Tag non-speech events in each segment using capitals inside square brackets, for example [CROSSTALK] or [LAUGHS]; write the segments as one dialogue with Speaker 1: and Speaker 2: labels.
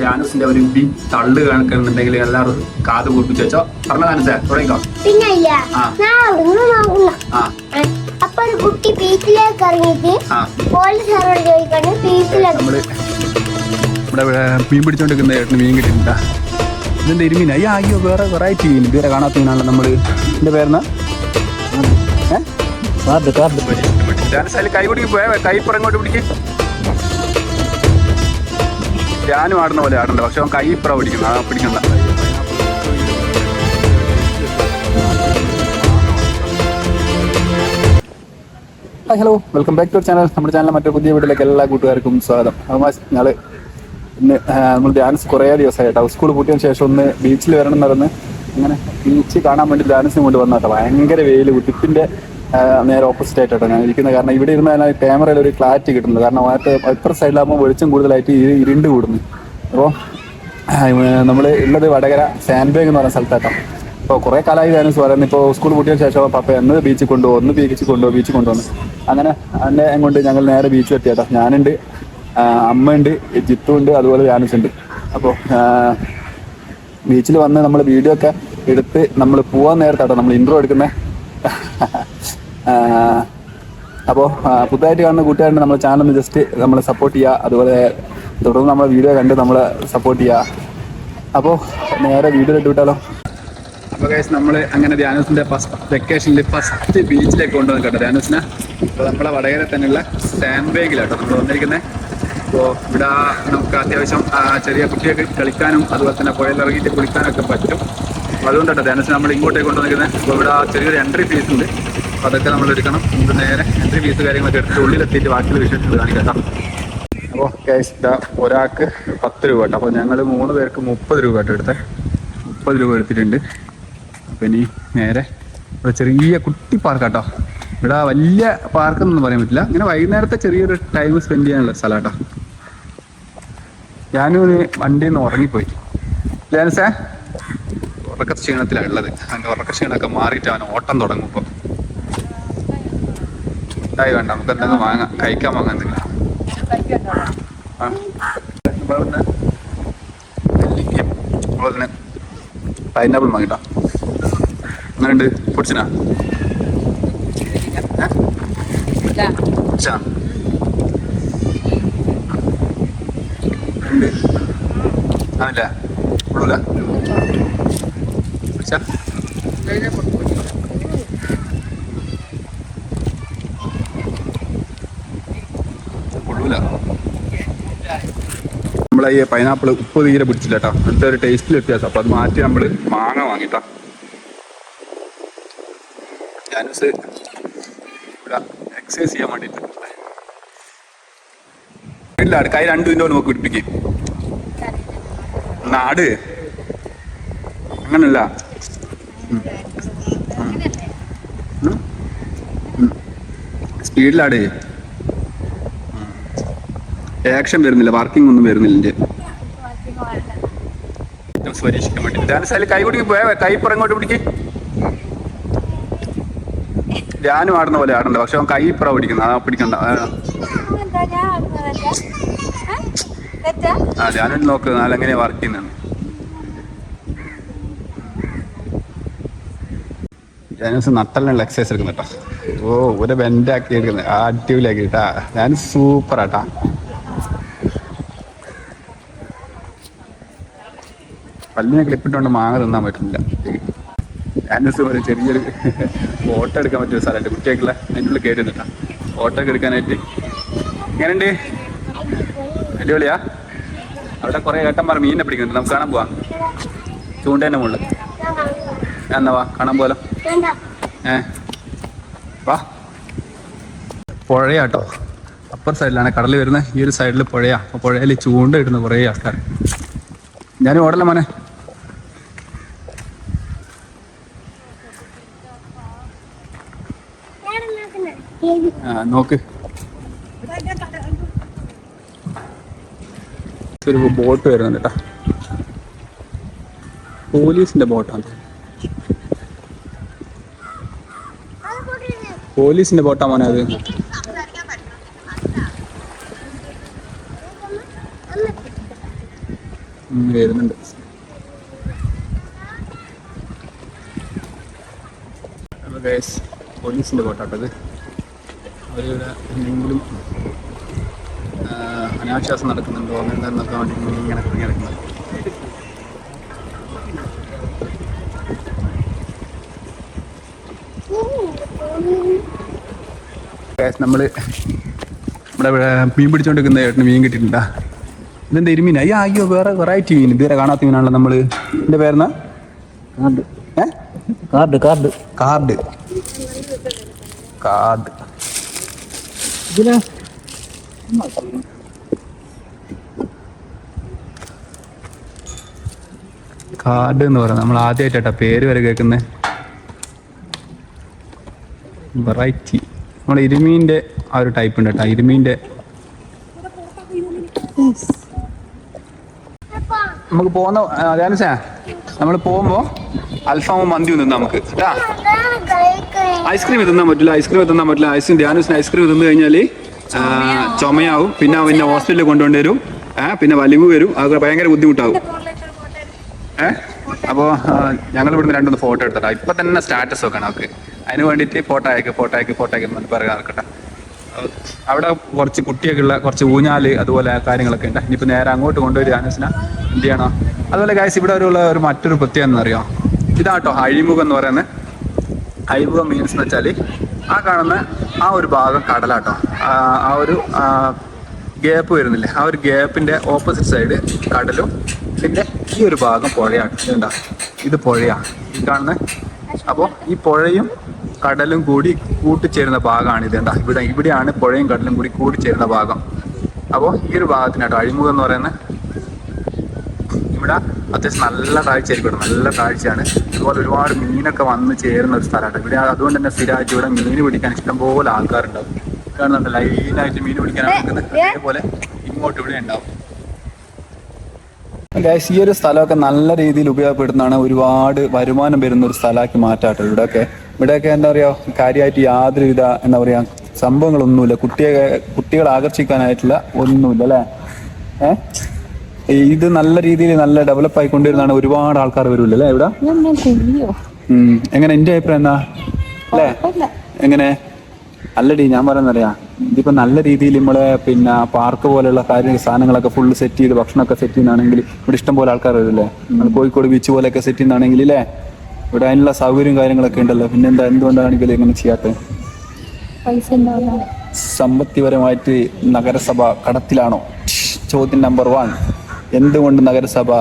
Speaker 1: ധ്യാനസിന്റെ ഒരു ബി തള്ളു കണക്കുന്നുണ്ടെങ്കിൽ എല്ലാവരും കാത് കൂപ്പിച്ച് വെച്ചോ. പറഞ്ഞ ധ്യാനസേ തുടങ്ങിക്കോ.
Speaker 2: അപ്പൊ ഒരു കുട്ടി ബീച്ചിലേക്ക് ഇറങ്ങിയിട്ട്
Speaker 1: നമ്മൾ ഇവിടെ മീൻ പിടിച്ചോണ്ടിരിക്കുന്ന ഏട്ടന് മീൻ കിട്ടിണ്ടാ ഇതിന്റെ ഇരുമീൻ അയ്യോ അയ്യോ വേറെ വെറൈറ്റി മീൻ. ഇതുവരെ കാണാത്ത മീനാണല്ലോ നമ്മൾ. എന്റെ പേരെന്നാ?
Speaker 3: കാർഡ് കാർഡ്
Speaker 1: ധ്യാനസാൽ കൈ പിടിക്ക് പോയ കൈപ്പുറങ്ങോട്ട് പിടിക്ക്. ധ്യാനം ആടുന്ന പോലെ ആടണ്ട പക്ഷെ അവൻ കൈ ഇപ്പുറ പിടിക്കുന്നു. ആ പിടിക്കുന്ന hi hello welcome back to channel നമ്മുടെ ചാനലിലെ മറ്റൊരു പുതിയ വീട്ടിലേക്ക് എല്ലാ കൂട്ടുകാർക്കും സ്വാഗതം. അതുമാസ് ഞങ്ങൾ ഇന്ന് നമ്മൾ ഡാൻസ് കുറേ ദിവസമായിട്ടോ. സ്കൂൾ പൂട്ടിയതിന് ശേഷം ഒന്ന് ബീച്ചിൽ വരണം എന്ന് പറഞ്ഞ് അങ്ങനെ ബീച്ച് കാണാൻ വേണ്ടി ഡാൻസിന് കൊണ്ട് വന്നാട്ടോ ഭയങ്കര വെയിൽ ആ, നേരെ ഓപ്പോസിറ്റ് ആയിട്ടാണ് ഞാൻ ഇരിക്കുന്നത്. കാരണം ഇവിടെ ഇരുന്ന് ക്യാമറയിൽ ഒരു ക്ലാരിറ്റി കിട്ടുന്നത് കാരണം അതിനകത്ത് എത്ര സൈഡിലാകുമ്പോൾ വെളിച്ചം കൂടുതലായിട്ട് ഇരു- ഇരുണ്ട് കൂടുന്നു. അപ്പോൾ നമ്മൾ ഉള്ളത് വടകര സാൻഡ് ബാഗ് എന്ന് പറയുന്ന സ്ഥലത്തായിട്ടാണ് ഇപ്പോൾ കുറേ കാലമായി ഡാൻസ് പറയുന്നത് ഇപ്പോൾ സ്കൂൾ പൂട്ടിയതിന് ശേഷം പപ്പ എന്ന് ബീച്ചിൽ കൊണ്ടുപോകും. ഒന്ന് ബീച്ചിൽ കൊണ്ടുപോകും ബീച്ചിൽ കൊണ്ടുവന്നു അങ്ങനെ എന്നെ കൊണ്ട് ഞങ്ങൾ നേരെ ബീച്ചിൽ എത്തിയാട്ടോ. ഞാനുണ്ട് അമ്മയുണ്ട് ജിത്തു ഉണ്ട് അതുപോലെ ജാനുസ് ഉണ്ട് അപ്പോൾ ബീച്ചിൽ വന്ന് നമ്മൾ വീഡിയോ ഒക്കെ എടുത്ത് നമ്മൾ പോവാൻ നേരത്താട്ടോ നമ്മൾ ഇൻട്രോ എടുക്കുന്നത് [LAUGHS] അപ്പോൾ പുതുതായിട്ട് കാണുന്ന കൂട്ടുകാരുടെ നമ്മുടെ ചാനൽ ഒന്ന് ജസ്റ്റ് നമ്മൾ സപ്പോർട്ട് ചെയ്യുക അതുപോലെ തുടർന്ന് നമ്മളെ വീഡിയോ കണ്ട് നമ്മൾ സപ്പോർട്ട് ചെയ്യുക അപ്പോൾ നേരെ വീഡിയോ ഇട്ട് വിട്ടാലോ? അപ്പോൾ കേസ് നമ്മൾ അങ്ങനെ ധ്യാനസിന്റെ ഫസ്റ്റ് വെക്കേഷനിൽ ഫസ്റ്റ് ബീച്ചിലേക്ക് കൊണ്ടുവന്ന് കേട്ടോ. ധ്യാനസിനെ അപ്പോൾ നമ്മളെ വടകര തന്നെയുള്ള സ്റ്റാൻഡ് ബാഗിലാട്ടോ നമ്മൾ വന്നിരിക്കുന്നത് അപ്പോൾ ഇവിടെ നമുക്ക് അത്യാവശ്യം ചെറിയ കുട്ടികൾക്ക് കളിക്കാനും അതുപോലെ തന്നെ പുഴയിലിറങ്ങിയിട്ട് കുളിക്കാനൊക്കെ പറ്റും. അതുകൊണ്ടാട്ടോ ധ്യാനസിനെ നമ്മൾ ഇങ്ങോട്ടേക്ക് കൊണ്ടുവന്നിരിക്കുന്നത് അപ്പോൾ ഇവിടെ ചെറിയൊരു എൻട്രി ഫീസ് ഉണ്ട്. അപ്പോൾ അതൊക്കെ നമ്മൾ എടുക്കണം. നമുക്ക് നേരെ എൻട്രി ഫീസ് കാര്യങ്ങളൊക്കെ എടുത്ത് ഉള്ളിലെത്തിയിട്ട് ബാക്കിയുള്ള വിശേഷങ്ങൾ കാണിക്കാം അപ്പോൾ ക്യാഷ് ഇതാ ഒരാൾക്ക് പത്ത് രൂപ കേട്ടോ. അപ്പോൾ ഞങ്ങൾ മൂന്ന് പേർക്ക് മുപ്പത് രൂപ കേട്ടോ എടുത്തേ. മുപ്പത് രൂപ എടുത്തിട്ടുണ്ട്. അപ്പം ഇനി നേരെ ഇവിടെ ചെറിയ കുട്ടി പാർക്ക് കേട്ടോ ഇവിടെ വലിയ പാർക്കെന്നൊന്നും പറയാൻ പറ്റില്ല. ഇങ്ങനെ വൈകുന്നേരത്തെ ചെറിയൊരു ടൈം സ്പെൻഡ് ചെയ്യാനുള്ള സ്ഥലം കേട്ടോ. ഞാനും വണ്ടിയിൽ നിന്ന് ഉറങ്ങിപ്പോയി. ലാൻസേ ഉറക്ക ക്ഷീണത്തിലാണ് ഉള്ളത്. അതിന്റെ ഉറക്ക ക്ഷീണമൊക്കെ മാറിയിട്ട് അവൻ ഓട്ടം തുടങ്ങും ഇതായി വേണ്ട നമുക്ക് എന്തെങ്കിലും വാങ്ങാം. കഴിക്കാൻ വാങ്ങാൻ എന്തെങ്കിലും. അതുപോലെ പൈനാപ്പിൾ വാങ്ങിട്ടാ അങ്ങനെയുണ്ട് പൊടിച്ചിനാ ആണല്ലേ? കൊള്ളൂല. പൊടിച്ചാ നമ്മളെ ഈ പൈനാപ്പിൾ ഉപ്പ് തീരെ പിടിച്ചില്ല കേട്ടോ എന്നിട്ട് ഒരു ടേസ്റ്റിൽ വ്യത്യാസം. അപ്പൊ അത് മാറ്റി നമ്മൾ മാങ്ങ വാങ്ങിട്ടോ. ജാനൂസ് ഇവിടെ എക്സസൈസ് ചെയ്യാൻ വേണ്ടിട്ട്. ഇല്ല കൈ രണ്ടു മിനിറ്റ് നോക്കി പിടിപ്പിക്കും. നാട്. അങ്ങനല്ല. സ്പീഡിലാട്. ആക്ഷൻ വരുന്നില്ല വർക്കിംഗ് ഒന്നും വരുന്നില്ല ഞാനും സ്വരീക്ഷിക്കാൻ വേണ്ടി. പോയാ കൈ പുറങ്ങോട്ട് പിടിക്ക്. ആടുന്ന പോലെ ആടണ്ട പക്ഷെ അവൻ കൈ ഇപ്പുറ പിടിക്കുന്ന ആ പിടിക്കണ്ട ആ, ധ്യാനം നോക്ക് നാലെങ്ങനെയാ വർക്ക് ചെയ്യുന്നത് ധ്യാനസ് നട്ടലിനുള്ള എക്സസൈസ് എടുക്കുന്ന കേട്ടോ ഓ ഒരു ബെൻഡാക്കി എടുക്കുന്നത് ആ അടിപൊളിയാക്കി കേട്ടാ ഞാൻ സൂപ്പർ ആട്ടാ. പല്ലിനെ ക്ലിപ്പിട്ടുകൊണ്ട് മാങ്ങ തിന്നാൻ പറ്റുന്നില്ല. ആൻഡസ് ഒരു ചെറിയൊരു ഫോട്ടോ എടുക്കാൻ പറ്റിയ സ്ഥലമുണ്ട്. കുട്ടികൾക്കുള്ള അതിന്റെ ഉള്ളിൽ കയറി നിന്നിട്ടാ. ഫോട്ടോ ഒക്കെ എടുക്കാനായിട്ട്. എങ്ങനെയുണ്ട്? അടിപൊളിയാ? അവിടെ കുറെ ഏട്ടന്മാർ മീനിനെ പിടിക്കുന്നുണ്ട്. നമുക്ക് കാണാൻ പോവാം. ചൂണ്ടേന്റെ മുകളിൽ. ഞാൻ എന്നാ വാ കാണാൻ പോലോ ഏ? വാ. പുഴയാട്ടോ. അപ്പർ സൈഡിലാണ് കടൽ വരുന്നത്. ഈ ഒരു സൈഡിൽ പുഴയാ. അപ്പോൾ പുഴയിൽ ചൂണ്ട ഇടുന്ന കുറേ ആൾക്കാർ. ഞാനും ഓടല മോനെ ആ, നോക്ക്. ഒരു ബോട്ട് വരുന്നുണ്ട് കേട്ടോ. പോലീസിന്റെ ബോട്ടാണ്. പോലീസിന്റെ ബോട്ടാ മോനെ അത്. വരുന്നുണ്ട്. പോലീസിന്റെ guys, അവരിവിടെ എന്തെങ്കിലും അനാശ്വാസം നടക്കുന്നുണ്ടോ? അങ്ങനെ നോക്കാൻ വേണ്ടി ഇങ്ങനെ ഇറങ്ങി നമ്മൾ നമ്മുടെ മീൻ പിടിച്ചോണ്ടിരിക്കുന്ന ഏട്ടന് മീൻ കിട്ടിയിട്ടുണ്ടാ? ഇതെന്താ ഇരുമീൻ അയ്യോ അയ്യോ വേറെ വെറൈറ്റി മീൻ. ഇതുവരെ കാണാത്ത മീനാണല്ലോ നമ്മൾ എന്റെ പേരെന്നാ?
Speaker 3: Card card. കാർഡ്.
Speaker 1: കാർഡ്.
Speaker 3: ഇതിനാ
Speaker 1: കാർഡ് എന്ന് പറയുന്നത്. നമ്മൾ ആദ്യമായിട്ടാ പേര് വരെ കേൾക്കുന്നത് വെറൈറ്റി നമ്മൾ ഇരുമീന്റെ ആ ഒരു ടൈപ്പ് ഉണ്ട് കേട്ടോ ഇരുമീന്റെ നമുക്ക് പോകുന്ന ധ്യാനസാ നമ്മൾ പോകുമ്പോൾ അൽഫാമും മന്തിയും നിന്ന് നമുക്ക്. കേട്ടാ ഐസ്ക്രീം തിന്നാൻ പറ്റില്ല ഐസ്ക്രീം തിന്നാൻ പറ്റില്ല. ഐസ്ക്രീം ധ്യാനസിന് ഐസ്ക്രീം തിന്നു കഴിഞ്ഞാൽ ചുമയാവും. പിന്നെ പിന്നെ ഹോസ്പിറ്റലിൽ കൊണ്ടുകൊണ്ട് വരും ആ, പിന്നെ വലിവ് വരും. അത് ഭയങ്കര ബുദ്ധിമുട്ടാവും. ഏ? അപ്പോൾ ഞങ്ങൾ ഇവിടുന്ന് രണ്ടൊന്ന് ഫോട്ടോ എടുത്തടാ ഇപ്പൊ തന്നെ സ്റ്റാറ്റസ് വെക്കണം അവർക്ക്. അതിന് വേണ്ടിയിട്ട് ഫോട്ടോ അയക്കും ഫോട്ടോ അയക്കും ഫോട്ടോ അയക്കും പറയാൻ നടക്കട്ടെ. അവിടെ കുറച്ച് കുട്ടിയൊക്കെ ഉള്ള കുറച്ച് ഊഞ്ഞാൽ അതുപോലെ കാര്യങ്ങളൊക്കെ ഉണ്ട്. ഇനിയിപ്പോൾ നേരെ അങ്ങോട്ട് കൊണ്ടുപോയി ധ്യാനസിന. എന്ത് ചെയ്യണോ? അതുപോലെ ഗായസ് ഇവിടെ ഒരു മറ്റൊരു പ്രത്യേകത എന്നറിയോ ഇതാട്ടോ അഴിമുഖം എന്ന് പറയുന്നത്. അഴിമുഖം മീൻസ് എന്ന് വെച്ചാൽ ആ കാണുന്ന ആ ഒരു ഭാഗം കടലാട്ടോ. ആ ഒരു ഗ്യാപ്പ് വരുന്നില്ലേ? ആ ഒരു ഗ്യാപ്പിന്റെ ഓപ്പോസിറ്റ് സൈഡ് കടലും പിന്നെ ഈ ഒരു ഭാഗം പുഴയാണ്. ഇതുണ്ടാ ഇത് പുഴയാണ്. ഈ കാണുന്ന അപ്പോൾ ഈ പുഴയും കടലും കൂടി കൂട്ടിച്ചേരുന്ന ഭാഗമാണ് ഇത്. എന്താ ഇവിടെ ഇവിടെയാണ് പുഴയും കടലും കൂടി കൂടിച്ചേരുന്ന ഭാഗം. അപ്പോൾ ഈ ഒരു ഭാഗത്തിനാട്ടോ അഴിമുഖം എന്ന് പറയുന്നത് ഇവിടെ അത്യാവശ്യം നല്ല കാഴ്ചയായിരിക്കും ഇവിടെ നല്ല കാഴ്ചയാണ്. അതുപോലെ ഒരുപാട് മീനൊക്കെ വന്ന് ചേരുന്ന ഒരു സ്ഥലമാണ് ഇവിടെ അതുകൊണ്ട് തന്നെ സ്ഥിരമായിട്ട് ഇവിടെ മീൻ പിടിക്കാൻ ഇഷ്ടംപോലെ ആൾക്കാരുണ്ടാവും. കാണുന്നുണ്ട് ലൈനായിട്ട് മീൻ പിടിക്കാൻ അതേപോലെ ഇങ്ങോട്ട് ഇവിടെ ഉണ്ടാവും. ഗൈസ് ഈ ഒരു സ്ഥലമൊക്കെ നല്ല രീതിയിൽ ഉപയോഗപ്പെടുത്തുന്നതാണ് ഒരുപാട് വരുമാനം വരുന്ന ഒരു സ്ഥലമാക്കി മാറ്റാട്ടോ ഇവിടെയൊക്കെ. ഇവിടെയൊക്കെ എന്താ പറയുക കാര്യമായിട്ട് യാതൊരുവിധ എന്താ പറയാ സംഭവങ്ങളൊന്നുമില്ല. കുട്ടിയെ കുട്ടികളെ ആകർഷിക്കാനായിട്ടുള്ള ഒന്നുമില്ല അല്ലേ? ഏഹ് ഇത് നല്ല രീതിയിൽ നല്ല ഡെവലപ്പ് ആയിക്കൊണ്ടിരുന്നാണ് ഒരുപാട് ആൾക്കാർ വരുമല്ലേ അല്ലേ ഇവിടെ? എങ്ങനെ എന്റെ അഭിപ്രായം എന്താ? അല്ലേ? എങ്ങനെ? അല്ലടി ഞാൻ പറയുന്നറിയാ ഇതിപ്പോ നല്ല രീതിയിൽ നമ്മളെ പിന്നെ പാർക്ക് പോലെയുള്ള കാര്യ സാധനങ്ങളൊക്കെ ഫുള്ള് സെറ്റ് ചെയ്ത് ഭക്ഷണമൊക്കെ സെറ്റ് ചെയ്യുന്നതാണെങ്കിൽ ഇവിടെ ഇഷ്ടം പോലെ ആൾക്കാർ വരില്ലേ കോഴിക്കോട് ബീച്ച് പോലെയൊക്കെ സെറ്റ് ചെയ്യുന്നതാണെങ്കിൽ അല്ലേ? ഇവിടെ അതിനുള്ള സൗകര്യം കാര്യങ്ങളൊക്കെ ഉണ്ടല്ലോ. പിന്നെ എന്താ എന്തുകൊണ്ടാണെങ്കിൽ ഇങ്ങനെ ചെയ്യാത്തത് സമ്പത്തിപരമായിട്ട് നഗരസഭ കടത്തിലാണോ? ചോദ്യം നമ്പർ വൺ എന്തുകൊണ്ട് നഗരസഭ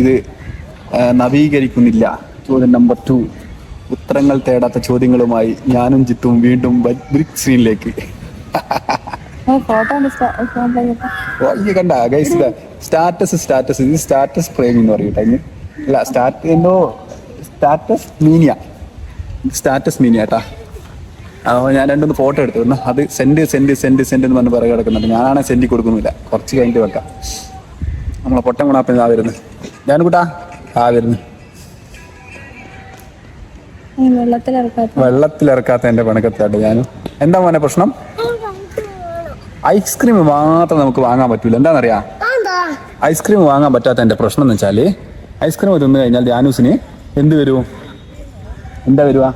Speaker 1: ഇത് നവീകരിക്കുന്നില്ല? ചോദ്യം നമ്പർ ടു ഉത്തരങ്ങൾ തേടാത്ത ചോദ്യങ്ങളുമായി ഞാനും ജിത്തും വീണ്ടും ബ്രിക് സ്ക്രീനിലേക്ക് ഈ കണ്ട ഗൈസ് സ്റ്റാറ്റസ് സ്റ്റാറ്റസ് ഇത് സ്റ്റാറ്റസ് പ്രേമിന്ന് പറയും കേട്ടോ. അല്ല സ്റ്റാറ്റ് എന്തോ സ്റ്റാറ്റസ് മീനിയ സ്റ്റാറ്റസ് മീനിയ കേട്ടാ അപ്പോൾ ഞാൻ രണ്ടൊന്ന് ഫോട്ടോ എടുത്തു. എന്നാ അത് സെൻഡ് സെൻഡ് സെൻഡ് സെൻഡ് എന്ന് പറഞ്ഞ് പറയുക കിടക്കുന്നുണ്ട്. ഞാനാണെങ്കിൽ സെൻഡ് കൊടുക്കുന്നില്ല. കുറച്ച് കഴിഞ്ഞിട്ട് വെക്കാം. നമ്മളെ പൊട്ടം കൂടാപ്പം ആ വരുന്നു. ഞാൻ കൂട്ടാ ആ വരുന്നു
Speaker 3: വെള്ളത്തിലിറക്കാത്ത
Speaker 1: എന്റെ പണക്കത്താട്ട് ഞാനും. എന്താ മോനെ പ്രശ്നം? ഐസ്ക്രീം മാത്രം നമുക്ക് വാങ്ങാൻ പറ്റൂല. എന്താണെന്നറിയാ ഐസ്ക്രീം വാങ്ങാൻ പറ്റാത്ത എന്റെ പ്രശ്നം എന്ന് വെച്ചാൽ ഐസ്ക്രീം തിന്നു കഴിഞ്ഞാൽ ധ്യാനൂസിന് എന്ത് വരൂ? എന്താ വരുക?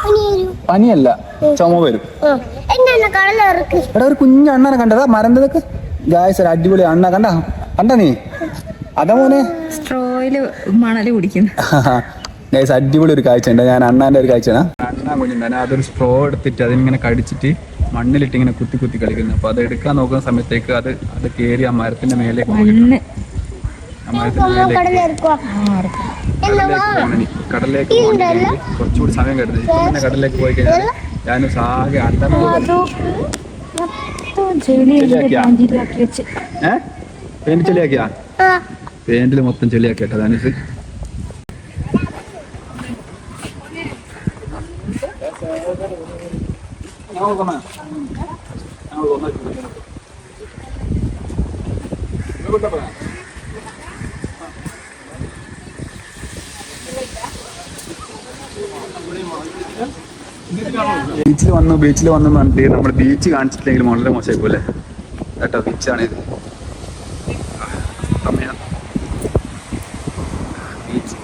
Speaker 2: പനി
Speaker 1: പനിയല്ല ചുമ വരും. എടാ ഒരു കുഞ്ഞു അണ്ണനെ കണ്ടതാ മരന്തതൊക്കെ ഗായസ് ഒരു അടിപൊളി അണ്ണ. കണ്ട? കണ്ട നീ? അതാ മോനെ.
Speaker 3: സ്ട്രോയിൽ മണൽ കുടിക്കുന്നു. [LAUGHS]
Speaker 1: ഗൈസ് അടിപൊളി ഒരു കാഴ്ച ഉണ്ട്. ഞാൻ അണ്ണാന്റെ ഒരു കാഴ്ചയാണ്. അണ്ണാൻ കുഞ്ഞുണ്ട് അതൊരു സ്ട്രോ എടുത്തിട്ട് അതിങ്ങനെ കടിച്ചിട്ട് മണ്ണിലിട്ട് ഇങ്ങനെ കുത്തി കുത്തി കളിക്കുന്നു. അപ്പൊ അത് എടുക്കാൻ നോക്കുന്ന സമയത്തേക്ക് അത് അത് കയറി ആ മരത്തിന്റെ മേലേക്ക് ആ മേലേക്ക് കടലിലേക്ക് പോകണമെങ്കിൽ കുറച്ചുകൂടി സമയം കരുതി. പിന്നെ കടലിലേക്ക് പോയി കഴിഞ്ഞാൽ ഞാൻ സാകെ അണ്ടം പെയിന്റ് ചെളിയാക്കിയാ? പെയിന്റിൽ മൊത്തം ചെളിയാക്കി കേട്ടോ ധനുസ് ബീച്ചിൽ വന്നു ബീച്ചിൽ വന്നു പറഞ്ഞിട്ട് നമ്മൾ ബീച്ച് കാണിച്ചിട്ടില്ലെങ്കിൽ വളരെ മോശമായി പോലെ കേട്ടോ ബീച്ചാണ് ഇത് സമയം ബീച്ച്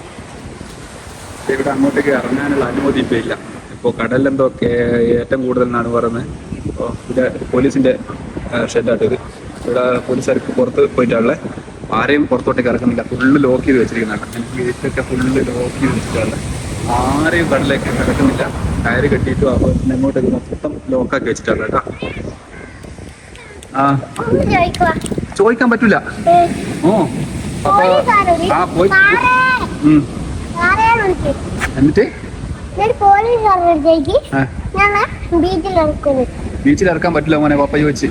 Speaker 1: ഇവിടെ അങ്ങോട്ടേക്ക് ഇറങ്ങാനുള്ള അനുമതി ഇപ്പം ഇല്ല. ഇപ്പോൾ കടലിലെന്തോ ഏറ്റവും കൂടുതൽ എന്നാണ് പറയുന്നത്. അപ്പോൾ ഇത് പോലീസിന്റെ ഷെഡായിട്ട് ഇത്. ഇവിടെ പോലീസുകാർക്ക് പുറത്ത് പോയിട്ടുള്ളത് ആരെയും പുറത്തോട്ടേക്ക് ഇറക്കുന്നില്ല. ഫുള്ള് ലോക്ക് ചെയ്ത് വെച്ചിരിക്കുന്നതാണ്. ഗേറ്റൊക്കെ ഫുള്ള് ലോക്ക് ചെയ്ത് വെച്ചിട്ടാണ് ആരെയും കടലേക്ക് ഇറക്കുന്നില്ല. കയറ് കെട്ടിയിട്ടും അപ്പോൾ അങ്ങോട്ടേക്ക് മൊത്തം ലോക്കാക്കി വെച്ചിട്ടാണ് കേട്ടോ. ആ. ചോദിക്കാൻ പറ്റൂല. ഓ. അപ്പൊ ആ പോയി
Speaker 2: സാറേ
Speaker 1: ഉം.
Speaker 2: സാറേന്ന് വിളിച്ചു
Speaker 1: എന്നിട്ട്?
Speaker 2: ബീച്ചിൽ
Speaker 1: ഇറക്കാൻ പറ്റില്ല മോനെ പപ്പ ചോദിച്ച്.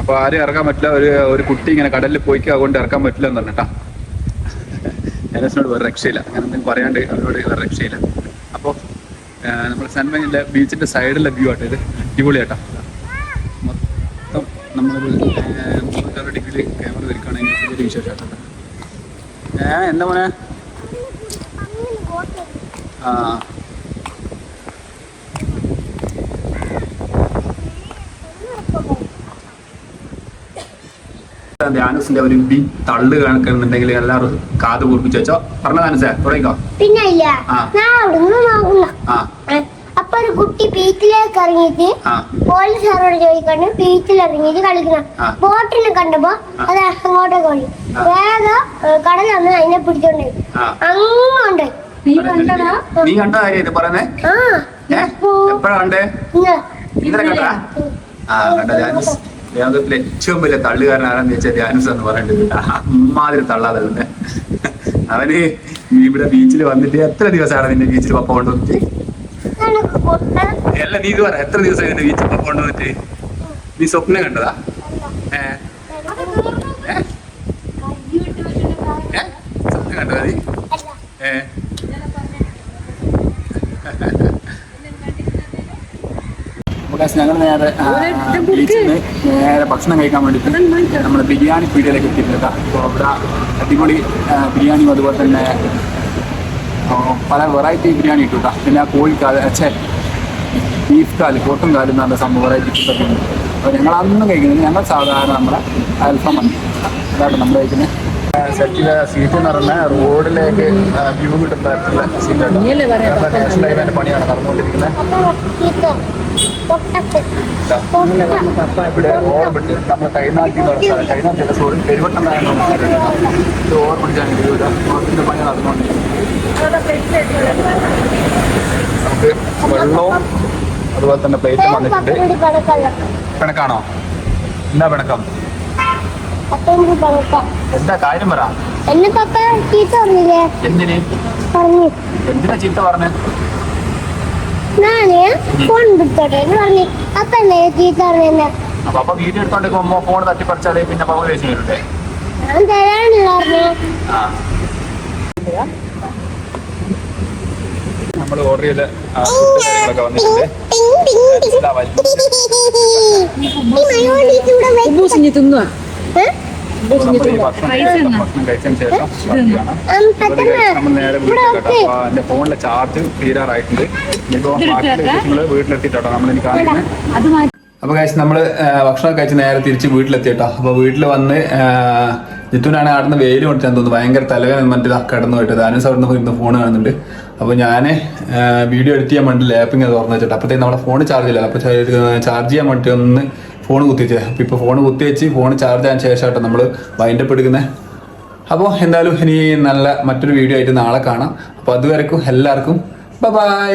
Speaker 1: അപ്പൊ ആരും ഇറക്കാൻ പറ്റില്ല. ഒരു ഒരു കുട്ടി ഇങ്ങനെ കടലിൽ പോയിക്ക് അതുകൊണ്ട് ഇറക്കാൻ പറ്റില്ല എന്ന് പറഞ്ഞിട്ടാ. എനസിനോട് വേറെ രക്ഷയില്ല. അങ്ങനെ എന്തെങ്കിലും പറയാണ്ട് അവരോട് വേറെ രക്ഷയില്ല. അപ്പോൾ നമ്മുടെ സൺമൈനിന്റെ ബീച്ചിന്റെ സൈഡിലെ വ്യൂ ആട്ടെ ഇത്. അടിപൊളിയാട്ടാ. മൊത്തം നമ്മളൊരു ഡിഗ്രി ക്യാമറ വരികയാണെങ്കിൽ വിശേഷം ഏ എന്താ മോനെ. ആ. ധ്യാനസിന്റെ ഒരു ബി തള്ളു കാണിക്കുന്നുണ്ടെങ്കിൽ എല്ലാവരും കാത് കൂർപ്പിച്ച് വെച്ചോ. പറഞ്ഞ ധ്യാനസേ തുടങ്ങിക്കോ.
Speaker 2: പിന്നെ ഇല്ല അപ്പൊ ഒരു കുട്ടി ബീച്ചിലേക്ക് ഇറങ്ങിയിട്ട്
Speaker 1: പോലീസ്
Speaker 2: സാറോട് ചോദിക്കാണ്ട് ബീച്ചിൽ ഇറങ്ങിയിട്ട് കളിക്കണം. ബോട്ടിനെ കണ്ടപ്പോ അത് അങ്ങോട്ടേക്ക് ഓടി. വേഗം വന്ന് അതിനെ പിടിച്ചോണ്ടായി പോയി.
Speaker 3: നീ
Speaker 1: കണ്ട കാര്യം ഇത് പറയുന്നേ? ഏ? എപ്പോഴാ കണ്ടേ?
Speaker 2: ഇന്ന്
Speaker 1: ഇന്നലെ കണ്ടാ ആ കണ്ട ജാനിസ് ലോകത്തിലെ ഏറ്റവും വലിയ തള്ളുകാരൻ ആരാന്ന് വെച്ചാൽ ജാനിസ് എന്ന് പറയേണ്ടത് അമ്മാതിരി തള്ളാതെ അവന് ഇവിടെ ബീച്ചിൽ വന്നിട്ട് എത്ര ദിവസമാണ് നിന്റെ ബീച്ചിൽ പപ്പ കൊണ്ടുവന്നിട്ട്?
Speaker 2: നിനക്ക്
Speaker 1: അല്ല നീ ഇത് പറ. എത്ര ദിവസമായി നിന്റെ ബീച്ചിൽ പപ്പ കൊണ്ടുവന്നിട്ട്? നീ സ്വപ്നം കണ്ടതാ? ഏ? ഏ? ഏ സ്വപ്നം കണ്ടതാ നീ?
Speaker 2: അല്ല.
Speaker 1: ഏ ഞങ്ങൾ നേരെ ബീച്ചിന്ന് നേരെ ഭക്ഷണം കഴിക്കാൻ വേണ്ടിയിട്ട് നമ്മൾ ബിരിയാണി പീടികയിലേക്ക് എത്തിയിട്ടുണ്ട് അപ്പോൾ അവിടെ അടിപൊളി ബിരിയാണിയും അതുപോലെ തന്നെ പല വെറൈറ്റി ബിരിയാണി ഇട്ടു കേട്ടോ. പിന്നെ ആ കോഴിക്കാൽ അച്ഛൻ ബീഫ് കാൽ കോട്ടും കാൽ എന്ന് പറഞ്ഞ സംഭവം വെറൈറ്റി ഫുഡൊക്കെ ഉണ്ട് അപ്പോൾ ഞങ്ങൾ അന്ന് കഴിക്കുന്നത് ഞങ്ങൾ സാധാരണ നമ്മുടെ അൽഫാം മന്തി. അതാണ് നമ്മൾ കഴിക്കുന്നത്. സെറ്റ് ചെയ്ത സീറ്റ് എന്ന് പറഞ്ഞ റോഡിലേക്ക് വ്യൂ കിട്ടുന്ന തരത്തിലുള്ള സീറ്റാണ് നാഷണൽ ഹൈവേന്റെ പണിയാണ് നടന്നുകൊണ്ടിരിക്കുന്നത്. ഇവിടെ കൈനാട്ടി സോറി പെരുവട്ടം പണി നടന്നുകൊണ്ടിരിക്കുന്നത് നമുക്ക് വെള്ളവും അതുപോലെ തന്നെ പ്ലേറ്റും വന്നിട്ടുണ്ട്. പിണക്കാണോ? എന്താ പിണക്കം? എന്താ കാര്യം പറ?
Speaker 2: എന്നെ പപ്പ ചീത്ത പറഞ്ഞില്ലേ?
Speaker 1: എന്തിന്?
Speaker 2: പറഞ്ഞു.
Speaker 1: എന്തിനാ ചീത്ത പറഞ്ഞ്?
Speaker 2: ഞാൻ ഫോൺ വിട്ടോട്ടെ എന്ന് പറഞ്ഞു. അപ്പ എന്നെ ചീത്ത പറഞ്ഞെന്നെ?
Speaker 1: അപ്പൊ അപ്പൊ വീഡിയോ എടുത്തോണ്ട് ഫോൺ തട്ടിപ്പറിച്ചാലേ പിന്നെ പവർ ദേഷ്യം വരണ്ടേ
Speaker 2: ഞാൻ തരാനില്ല പറഞ്ഞു.
Speaker 1: ആ. നമ്മൾ ഓർഡർ ചെയ്ത കാര്യങ്ങളൊക്കെ വന്നിട്ടുണ്ട്.
Speaker 3: തിന്നുക
Speaker 1: നമ്മൾ ഈ ഭക്ഷണം കഴിച്ച- ഭക്ഷണം കഴിച്ചതിന് ശേഷം ബാക്കിയാണ്. ഇവിടെ കഴിച്ച് നമ്മൾ നേരെ വീട്ടിലെത്താം അപ്പൊ എന്റെ ഫോണിലെ ചാർജ് തീരാറായിട്ടുണ്ട് ഇനിയിപ്പോ ബാക്കിയുള്ള വിശേഷങ്ങൾ വീട്ടിലെത്തിയിട്ടോ നമ്മൾ എനിക്ക് അപ്പൊ കഴിച്ച് നമ്മൾ ഭക്ഷണം കഴിച്ച് നേരെ തിരിച്ച് വീട്ടിലെത്തിട്ടോ അപ്പൊ വീട്ടിൽ വന്ന് ജിത്തുനാണ് ആടുന്ന വെയിൽ കൊണ്ടിട്ടാൻ തോന്നുന്നു. ഭയങ്കര തലവേദന മറ്റേ കിടന്നു പോയിട്ട്. ധാനസ് അവിടെ നിന്ന് ഫോൺ കാണുന്നുണ്ട്. അപ്പൊ ഞാൻ വീഡിയോ എഡിറ്റ് ചെയ്യാൻ വേണ്ടി ലാപ്പിംഗ് തുറന്നു വെച്ചിട്ട്. അപ്പത്തേക്ക് നമ്മുടെ ഫോൺ ചാർജ് ഇല്ല അപ്പൊ ചാർജ് ചെയ്യാൻ വേണ്ടി ഒന്ന് ഫോൺ കുത്തിച്ചേ അപ്പം ഇപ്പോൾ ഫോൺ കുത്തിവെച്ച് ഫോൺ ചാർജ് ആയതിനു ശേഷമായിട്ട് നമ്മൾ വൈൻഡപ്പ് എടുക്കുന്നത് അപ്പോൾ എന്തായാലും ഇനി നല്ല മറ്റൊരു വീഡിയോ ആയിട്ട് നാളെ കാണാം. അപ്പോൾ അതുവരെക്കും എല്ലാവർക്കും ബൈ